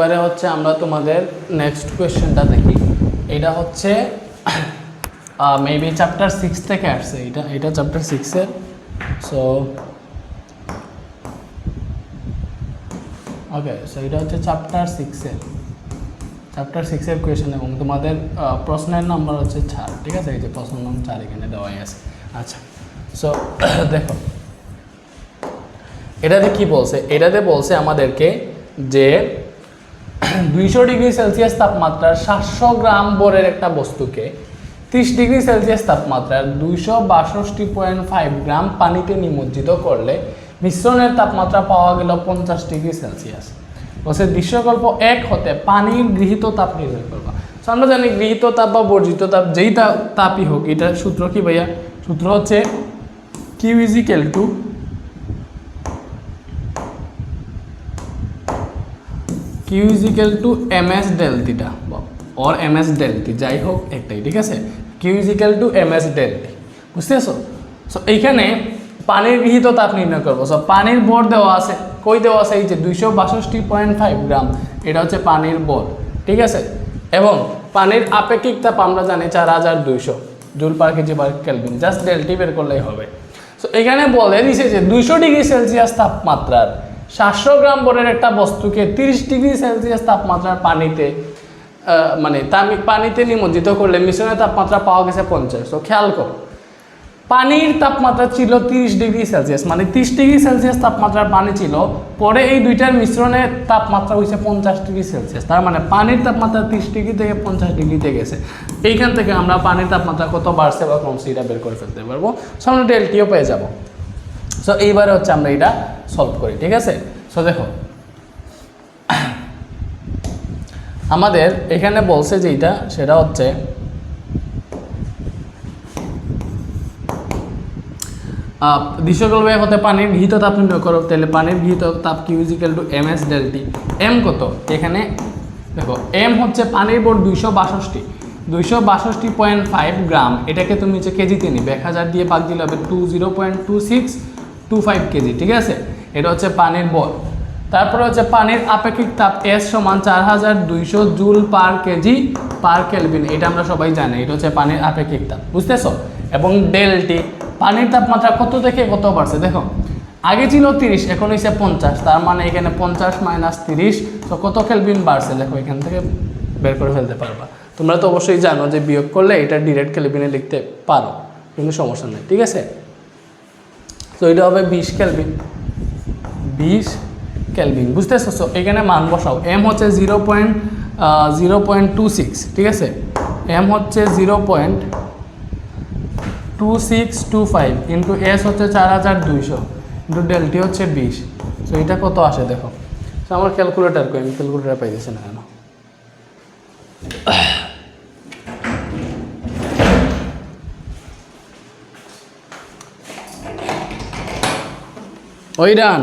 এবারে হচ্ছে আমরা তোমাদের নেক্সট কোয়েশ্চেনটা দেখি। এটা হচ্ছে মেবি চ্যাপ্টার সিক্স থেকে আসছে। এটা এটা চ্যাপ্টার সিক্সের সো ওকে সো এটা হচ্ছে চ্যাপ্টার সিক্সের চ্যাপ্টার সিক্সের কোয়েশন এবং তোমাদের প্রশ্নের নাম্বার হচ্ছে চার, ঠিক আছে? এই যে প্রশ্ন নম্বর চার এখানে দেওয়াই আছে। আচ্ছা সো দেখো। এটাতে কি বলছে? এটাতে বলছে আমাদেরকে যে দুইশো ডিগ্রি সেলসিয়াস তাপমাত্রার সাতশো গ্রাম বরের একটা বস্তুকে ত্রিশ ডিগ্রি সেলসিয়াস তাপমাত্রার দুইশো বাষট্টি পয়েন্ট ফাইভ গ্রাম পানিতে নিমজ্জিত করলে মিশ্রণের তাপমাত্রা পাওয়া গেল পঞ্চাশ ডিগ্রি সেলসিয়াস। বলছে, দৃশ্যকল্প এক হতে পানির গৃহীত তাপ নির্ণয় করবা। আমরা জানি গৃহীত তাপ বা বর্জিত তাপ যেই তাপই হোক, এটা সূত্র কি ভাইয়া? সূত্র হচ্ছে Q equal to Q equal to M S ডেলটিটা or M S delta T যাই হোক একটাই, ঠিক আছে? Q equal to M S delta T বুঝতেছো সো এইখানে পানির গৃহীত তাপ নির্ণয় করব। সো পানির ভর দেওয়া আছে, কই দেওয়া আছে? এই যে দুইশো বাষট্টি পয়েন্ট ফাইভ গ্রাম, এটা হচ্ছে পানির ভর ঠিক আছে? এবং পানির আপেক্ষিক তাপ আমরা জানি চার হাজার দুইশো, joule per KG per kelvin, just delta T বের করলেই হবে। সো এখানে বলে দিছে যে দুইশো ডিগ্রি সেলসিয়াস তাপমাত্রার সাতশো গ্রাম বরের একটা বস্তুকে তিরিশ ডিগ্রি সেলসিয়াস তাপমাত্রার পানিতে মানে তামি পানিতে নিমজ্জিত করলে মিশ্রণের তাপমাত্রা পাওয়া গেছে পঞ্চাশ। তো খেয়াল করো, পানির তাপমাত্রা ছিল তিরিশ ডিগ্রি সেলসিয়াস মানে তিরিশ ডিগ্রি সেলসিয়াস তাপমাত্রার পানি ছিল, পরে এই দুইটার মিশ্রণের তাপমাত্রা হয়েছে পঞ্চাশ ডিগ্রি সেলসিয়াস। তার মানে পানির তাপমাত্রা তিরিশ ডিগ্রি থেকে পঞ্চাশ ডিগ্রিতে গেছে। এইখান থেকে আমরা পানির তাপমাত্রা কত বাড়ছে বা কমছে এটা বের করে ফেলতে পারব? সো আমরা ডেলটিও পেয়ে যাব। সো এইবারে হচ্ছে আমরা এটা সলভ করি, ঠিক আছে? সো দেখো। আমাদের এখানে বলছে যেটা সেটা হচ্ছে দৃশ্যকল্প হতে পানির গৃহীত তাপ নির্ণয় করো। তাহলে পানির গৃহীত তাপ Q equal to M S delta T M কত? এখানে দেখো এম হচ্ছে পানির বোর্ড দুইশো বাষট্টি দুইশো বাষট্টি পয়েন্ট ফাইভ গ্রাম। এটাকে তুমি হচ্ছে কেজিতে নিবে। এক হাজার দিয়ে বাদ দিলে হবে two zero point two six two five KG, ঠিক আছে? এটা হচ্ছে পানির বল। তারপরে হচ্ছে পানির আপেক্ষিক তাপ এস সমান চার হাজার দুইশো joule per KG per kelvin, এটা আমরা সবাই জানি, এটা হচ্ছে পানির আপেক্ষিক তাপ, বুঝতেছো? এবং ডেলটি পানির তাপমাত্রা কত থেকে কত বাড়ছে, দেখো? আগে ছিল তিরিশ, এখন হয়েছে পঞ্চাশ, তার মানে এখানে পঞ্চাশ মাইনাস তিরিশ, তো কত কেলভিন বাড়ছে? দেখো, এখান থেকে বের করে ফেলতে পারবা। তোমরা তো অবশ্যই জানো যে বিয়োগ করলে এটা ডিরেক্ট কেলভিনে লিখতে পারো কিন্তু সমস্যা নেই, ঠিক আছে? তো এটা হবে বিশ কেলভিন বিশ কেলভিন বুঝতেছো? So, এখানে মান বসাও। এম হচ্ছে zero point zero point two six ঠিক আছে? এম হচ্ছে zero point two six two five into S হচ্ছে চার হাজার দুইশো ইন্টু ডেলটি হচ্ছে বিশ। সো এটা কত আসে দেখো? তো আমার ক্যালকুলেটার কই? আমি ক্যালকুলেটার পাইতেছি না কেন? ওই ডান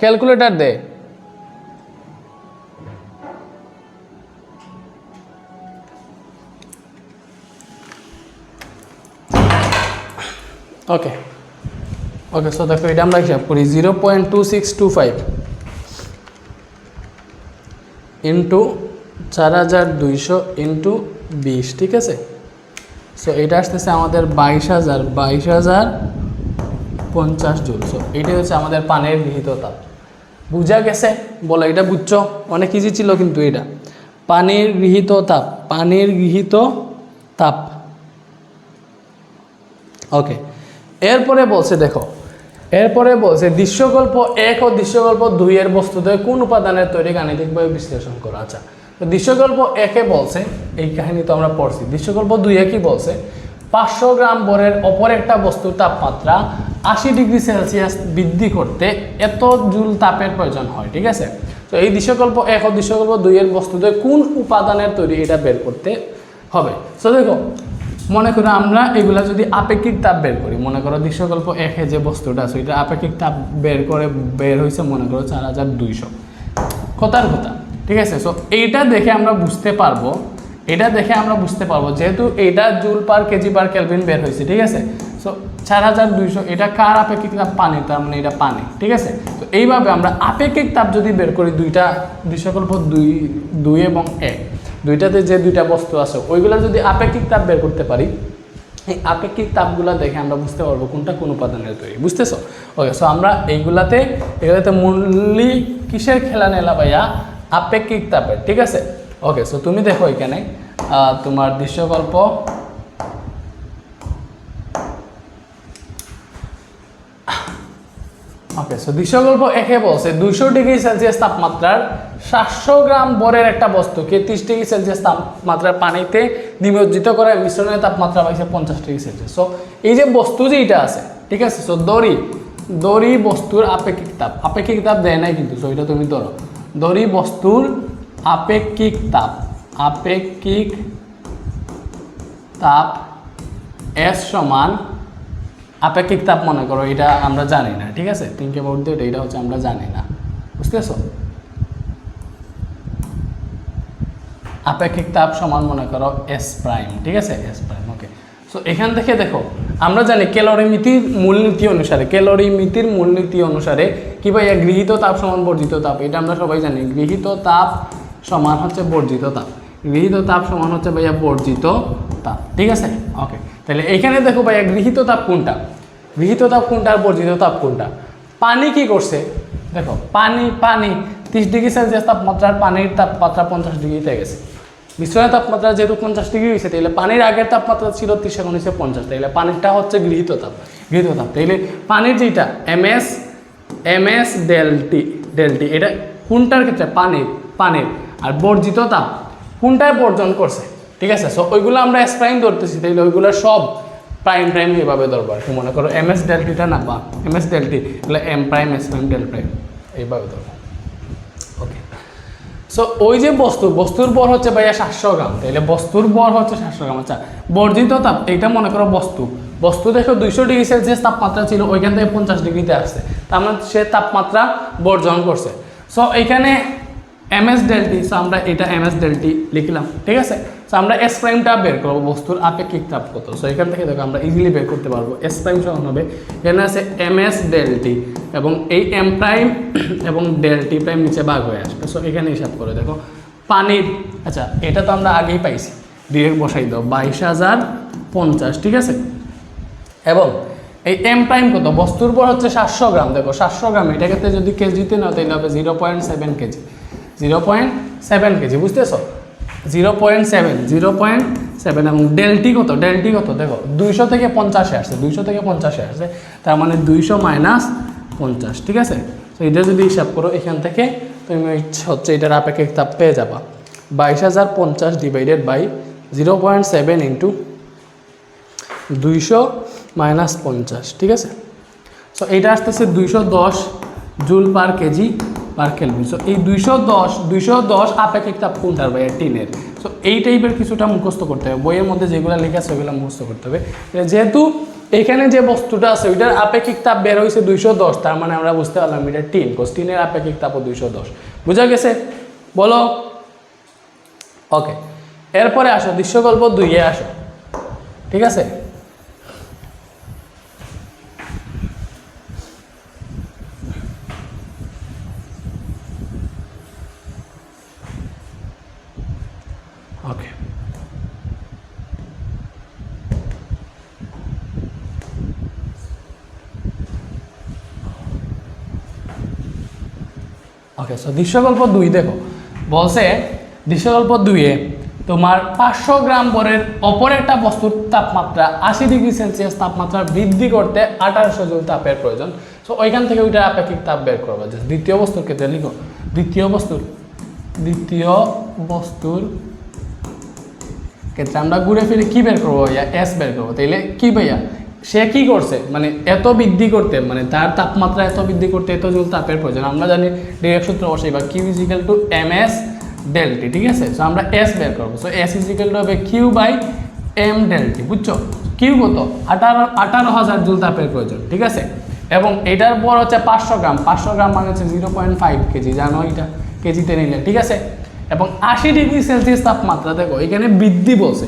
ক্যালকুলেটার দে। ওকে ওকে সো দেখো, এটা আমরা হিসাব করি zero point two six two five into চার হাজার দুইশো ইন্টু বিশ, ঠিক আছে? সো এটা আসতেছে আমাদের বাইশ হাজার বাইশ হাজার পঞ্চাশ জুল সো এটাই হচ্ছে আমাদের পানের গৃহীত তাপ বুঝা গেছে? বলো, এটা বুঝছ? অনেক ইজি ছিল কিন্তু এটা। পানির গৃহীত তাপ পানির গৃহীত তাপ ওকে এরপরে বলছে, দেখো, এরপরে বলছে, দৃশ্যকল্প এক ও দৃশ্যকল্প দুই এর বস্তুতে কোন উপাদানের তৈরি গাণিতিকভাবে বিশ্লেষণ করা? আচ্ছা তো দৃশ্যকল্প একে বলছে, এই কাহিনী তো আমরা পড়ছি। দৃশ্যকল্প দুইয়ে কি বলছে? পাঁচশো গ্রাম বরের অপর একটা বস্তুর তাপমাত্রা আশি ডিগ্রি সেলসিয়াস বৃদ্ধি করতে এত জুল তাপের প্রয়োজন হয়, ঠিক আছে? তো এই দৃশ্যকল্প এক ও দৃশ্যকল্প দুইয়ের বস্তুতে কোন উপাদানের তৈরি এটা বের করতে হবে? তো দেখো, মনে করো আমরা এগুলা যদি আপেক্ষিক তাপ বের করি, মনে করো দৃশ্যকল্প একে যে বস্তুটা আছে এটা আপেক্ষিক তাপ বের করে বের হয়েছে মনে করো চার হাজার দুইশো। কথার কথা, ঠিক আছে? সো এইটা দেখে আমরা বুঝতে পারব এটা দেখে আমরা বুঝতে পারব, যেহেতু এটা joule per, KG per kelvin বের হয়েছে, ঠিক আছে? সো চার হাজার দুইশো, এটা কার আপেক্ষিক তাপ? পানি, তার মানে এটা পানি, ঠিক আছে? তো এইভাবে আমরা আপেক্ষিক তাপ যদি বের করি, দুইটা দুই সকল্প দুই দুই এবং এক, দুইটাতে যে দুইটা বস্তু আছে, ওইগুলো যদি আপেক্ষিক তাপ বের করতে পারি, এই আপেক্ষিক তাপগুলো দেখে আমরা বুঝতে পারব কোনটা কোন উপাদানের তৈরি, বুঝতেছো? ওকে সো আমরা এইগুলাতে, এগুলাতে মূল্যি কিসের খেলা নেলা ভাইয়া? আপেক্ষিক তাপের, ঠিক আছে? ওকে সো তুমি দেখো এখানে তোমার দৃশ্যকল্প। ওকে সো দৃশ্যকল্প একে বলছে, দুইশো ডিগ্রি সেলসিয়াস তাপমাত্রার সাতশো গ্রাম বরের একটা বস্তুকে তিরিশ ডিগ্রি সেলসিয়াস তাপমাত্রার পানিতে নিমজ্জিত করে মিশ্রণের তাপমাত্রা পাইছে পঞ্চাশ ডিগ্রি সেলসিয়াস। সো এই যে বস্তু যেটা আছে, ঠিক আছে? সো দড়ি দড়ি বস্তুর আপেক্ষিক তাপ। আপেক্ষিক তাপ দেয় নাই কিন্তু সো এটা তুমি ধরো। দড়ি বস্তুর আপেক্ষিক তাপ। আপেক্ষিক তাপ এস সমান আপেক্ষিক তাপ মনে করো, এটা আমরা জানি না, ঠিক আছে? থিঙ্ক অ্যাবাউট দ্যাট এটা হচ্ছে আমরা জানি না। বুঝতেছো? আপেক্ষিক তাপ সমান মনে করো এস প্রাইম ঠিক আছে? এস প্রাইম ওকে সো এখান থেকে দেখো, আমরা জানি ক্যালোরিমিতির মূলনীতি অনুসারে ক্যালোরিমিতির মূলনীতি অনুসারে কি ভাইয়া গৃহীত তাপ সমান বর্জিত তাপ, এটা আমরা সবাই জানি। গৃহীত তাপ সমান হচ্ছে বর্জিত তাপ। গৃহীত তাপ সমান হচ্ছে ভাইয়া বর্জিত তাপ। ঠিক আছে? ওকে তাহলে এখানে দেখো ভাইয়া গৃহীত তাপ কোনটা? গৃহীত তাপ কোনটা আর বর্জিত তাপ কোনটা? পানি কি করছে? দেখো, পানি পানি, তিরিশ ডিগ্রি সেলসিয়াস তাপমাত্রার পানির তাপমাত্রা পঞ্চাশ ডিগ্রিতে গেছে। মিশ্রণের তাপমাত্রা যেহেতু পঞ্চাশ ডিগ্রি হয়েছে তাইলে পানির আগের তাপমাত্রা ছিল তিরিশ, এখন হচ্ছে পঞ্চাশ। তাইলে পানিটা হচ্ছে গৃহীত তাপ গৃহীত তাপ। তাইলে পানির যেটা M S M S delta T delta T এটা কোনটার ক্ষেত্রে? পানির পানির। আর বর্জিত তাপ কোনটায় বর্জন করছে? ঠিক আছে সো ওইগুলো আমরা এস প্রাইম ধরতেছি, তাইলে ওইগুলো সব প্রাইম প্রাইম এইভাবে ধরবো আর কি। মনে করো এম এস ডেলটিটা না, বা এম এস ডেলটি তাহলে M prime S prime del prime এইভাবে ধরবো। ওকে সো ওই যে বস্তু, বস্তুর বর হচ্ছে ভাইয়া সাতশো গ্রাম, তাইলে বস্তুর বর হচ্ছে সাতশো গ্রাম। আচ্ছা বর্জিত তাপ, এইটা মনে করো বস্তু। বস্তু দেখো দুইশো ডিগ্রি সেলসিয়াস তাপমাত্রা ছিল, ওইখান থেকে পঞ্চাশ ডিগ্রিতে আসছে। তার মানে সে তাপমাত্রা বর্জন করছে। সো এইখানে এম এস ডেলটি সো আমরা এটা এম এস ডেলটি লিখলাম, ঠিক আছে? সো আমরা এস প্রাইমটা বের করব, বস্তুর আপেক্ষিক তাপ কত? সো এখান থেকে দেখো আমরা ইজিলি বের করতে পারব। এস প্রাইম সমান হবে, এখানে আছে এম এস ডেলটি এবং এই এম প্রাইম এবং ডেলটি প্রাইম নিচে ভাগ হয়ে আসবে। সো এখানে হিসাব করে দেখো, পানির আচ্ছা এটা তো আমরা আগেই পাইছি ডিরেক্ট বসাই দাও, বাইশ হাজার পঞ্চাশ, ঠিক আছে? এবং এই এম প্রাইম কত? বস্তুর পর হচ্ছে সাতশো গ্রাম, দেখো, সাতশো গ্রাম, এটাকে তো যদি কেজিতে নাও, তাহলে হবে zero point seven KG. Zero point seven KG বুঝতেছো? Zero point seven zero point seven এবং ডেলটি কত? ডেলটি কত? দেখো, দুইশো থেকে পঞ্চাশে আসছে, দুইশো থেকে পঞ্চাশে আসছে, তার মানে দুইশো মাইনাস পঞ্চাশ, ঠিক আছে? তো এটা যদি হিসাব করো, এখান থেকে তুমি হচ্ছে এটার আপেক্ষিক তাপ পেয়ে যাবা। বাইশ হাজার পঞ্চাশ divided by zero point seven into দুইশো মাইনাস পঞ্চাশ, ঠিক আছে? সো এইটা আসতেছে দুইশো দশ joule per KG per kelvin so এই দুইশো দশ দুইশো দশ আপেক্ষিক তাপ কোনটার ভাই টিনের। সো এই টাইপের কিছুটা মুখস্থ করতে হবে। বইয়ের মধ্যে যেগুলো লেখা আছে ওইগুলো মুখস্থ করতে হবে। যেহেতু এখানে যে বস্তুটা আছে, ওইটার আপেক্ষিক তাপ বের হয়েছে দুইশো দশ, তার মানে আমরা বুঝতে পারলাম এটা টিন। কোস টিনের আপেক্ষিক তাপও দুইশো দশ। বুঝা গেছে? বলো? ওকে এরপরে আসো, দৃশ্যকল্প দুইয়ে আসো। ঠিক আছে ওকে ওকে সো দৃশ্যকল্প দুই, দেখো। বলছে, দৃশ্যকল্প দুইয়ে তোমার পাঁচশো গ্রাম বরের অপর একটা বস্তুর তাপমাত্রা আশি ডিগ্রি সেলসিয়াস তাপমাত্রা বৃদ্ধি করতে আঠারোশো জুল তাপের প্রয়োজন। সো ওইখান থেকে ওইটা আপেক্ষিক তাপ বের করব। যে দ্বিতীয় বস্তুর ক্ষেত্রে লিখো। দ্বিতীয় বস্তুর দ্বিতীয় বস্তুর ক্ষেত্রে আমরা ঘুরে ফিরে কি বের করব ভাইয়া? এস বের করব। তাইলে কি ভাইয়া? সে কি করছে? মানে এত বৃদ্ধি করতে মানে তার তাপমাত্রা এত বৃদ্ধি করতে এত জুল তাপের প্রয়োজন। আমরা জানি ডিরেক্ট সূত্র বসাই বা Q equal to M S delta T ঠিক আছে? সো আমরা এস বের করব। সো এস ইজিক্যাল টু হবে Q by M delta T বুঝছ? কিউ কত? আঠারো আঠারো হাজার জুল তাপের প্রয়োজন, ঠিক আছে? এবং এটার পর হচ্ছে পাঁচশো গ্রাম। পাঁচশো গ্রাম মানে হচ্ছে জিরো পয়েন্ট ফাইভ কেজি, জানো এটা? কেজিতে নিলে, ঠিক আছে? এবং আশি ডিগ্রি সেলসিয়াস তাপমাত্রা, দেখো, এখানে বৃদ্ধি বলছে।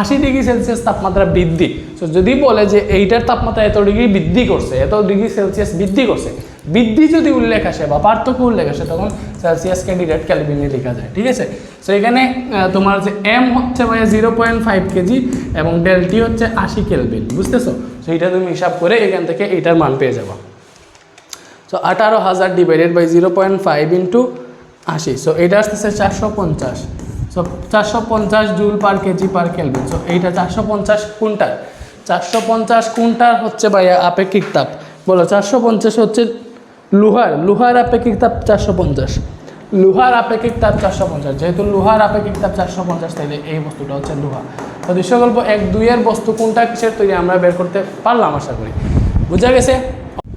আশি ডিগ্রি সেলসিয়াস তাপমাত্রা বৃদ্ধি। তো যদি বলে যে এইটার তাপমাত্রা এত ডিগ্রি বৃদ্ধি করছে, এত ডিগ্রি সেলসিয়াস বৃদ্ধি করছে, বৃদ্ধি যদি উল্লেখ আসে বা পার্থক্য উল্লেখ আসে, তখন সেলসিয়াস ক্যান্ডিডেট ক্যালভিনে লেখা যায়, ঠিক আছে? তো এখানে তোমার যে এম হচ্ছে ভাইয়া জিরো পয়েন্ট ফাইভ কেজি এবং ডেলটি হচ্ছে আশি কেলভিন বুঝতেছো? তো এইটা তুমি হিসাব করে এখান থেকে এইটার মান পেয়ে যাব। সো আঠারো হাজার divided by zero point five into আশি। সো এটা আসতেছে চারশো পঞ্চাশ। সো চারশো পঞ্চাশ joule per KG per kelvin so এইটা চারশো পঞ্চাশ কুইন্টাল। চারশো পঞ্চাশ কুইন্টাল হচ্ছে ভাইয়া আপেক্ষিক তাপ। বলো, চারশো পঞ্চাশ হচ্ছে লোহার। লোহার আপেক্ষিক তাপ চারশো পঞ্চাশ। লোহার আপেক্ষিক তাপ চারশো পঞ্চাশ। যেহেতু লোহার আপেক্ষিক তাপ চারশো পঞ্চাশ, তাইলে এই বস্তুটা হচ্ছে লোহা। তো দৃশ্যকল্প এক দুইয়ের বস্তু কোনটা কিসের তৈরি আমরা বের করতে পারলাম আশা করি। বুঝা গেছে?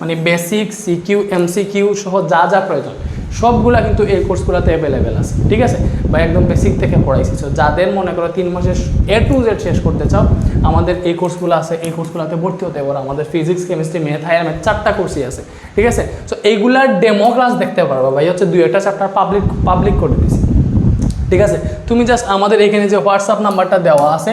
মানে বেসিক সিকিউ এমসিকিউ সহ যা যা প্রয়োজন, সবগুলা কিন্তু এই কোর্সগুলোতে অ্যাভেলেবেল আছে, ঠিক আছে? বা একদম বেসিক থেকে পড়াইছি। সো যাদের মনে করো তিন মাসের এ টু জেড শেষ করতে চাও, আমাদের এই কোর্সগুলো আছে, এই কোর্সগুলোতে ভর্তি হতে পারো আমাদের physics chemistry math higher math চারটা কোর্সই আছে, ঠিক আছে? সো এইগুলার ডেমো ক্লাস দেখতে পারব। ভাই, হচ্ছে দুই একটা চ্যাপ্টার পাবলিক পাবলিক করে দিছি ঠিক আছে? তুমি জাস্ট আমাদের এখানে যে হোয়াটসঅ্যাপ নাম্বারটা দেওয়া আছে